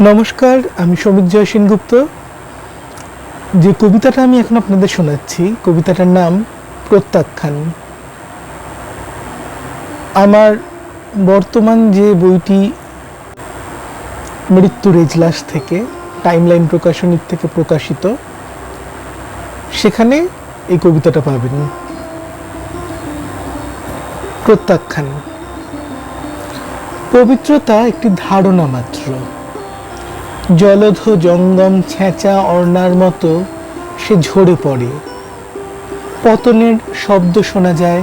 নমস্কার, আমি শ্রমিক জয় সেনগুপ্ত যে কবিতাটা আমি এখন আপনাদের শোনাচ্ছি, কবিতাটার নাম প্রত্যাখ্যান। আমার বর্তমান যে বইটি মৃত্যুর এজলাস থেকে, টাইমলাইন প্রকাশনীর থেকে প্রকাশিত, সেখানে এই কবিতাটা পাবেন। প্রত্যাখ্যান। পবিত্রতা একটি ধারণা মাত্র। জলধ জঙ্গম ছেঁচা অর্ণার মতো সে ঝরে পড়ে। পতনের শব্দ শোনা যায়।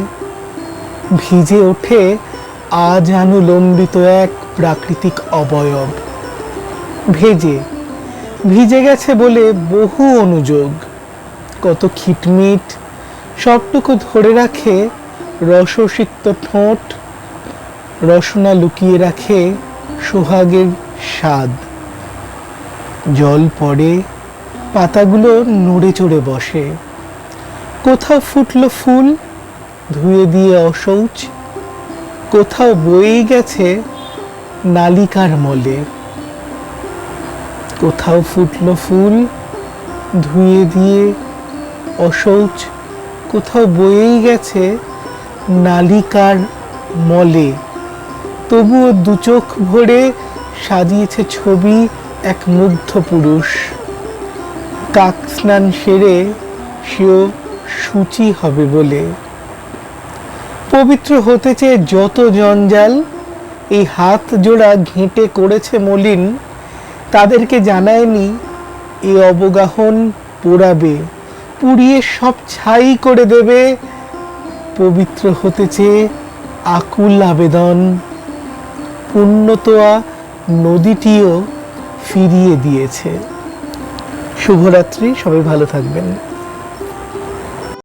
ভিজে ওঠে আজ আনুলম্বিত এক প্রাকৃতিক অবয়ব। ভেজে, ভিজে গেছে বলে বহু অনুযোগ। কত খিটমিট, সবটুকু ধরে রাখে রসসিক্ত ঠোঁট, রসনা লুকিয়ে রাখে সোহাগের স্বাদ। জল পড়ে, পাতাগুলো নড়ে চড়ে বসে। কোথাও ফুটলো ফুল, ধুয়ে দিয়ে অশৌচ। কোথাও বয়েই গেছে নালিকার মলে। কোথাও ফুটলো ফুল, ধুয়ে দিয়ে অশৌচ। কোথাও বয়েই গেছে নালিকার মলে। তবুও দুচোখ ভরে সাজিয়েছে ছবি এক মুগ্ধ পুরুষ। কাক স্নান সেরে সেও সূচি হবে বলে। পবিত্র হতে চেয়ে যত জঞ্জাল, এই হাত জোড়া ঘেঁটে করেছে মলিন, তাদেরকে জানায়নি এ অবগাহন পোড়াবে, পুড়িয়ে সব ছাই করে দেবে। পবিত্র হতে চেয়ে আকুল আবেদন, পুণ্যতোয়া নদীটিও ফিরিয়ে দিয়েছে। শুভরাত্রি সবাই ভালো থাকবেন।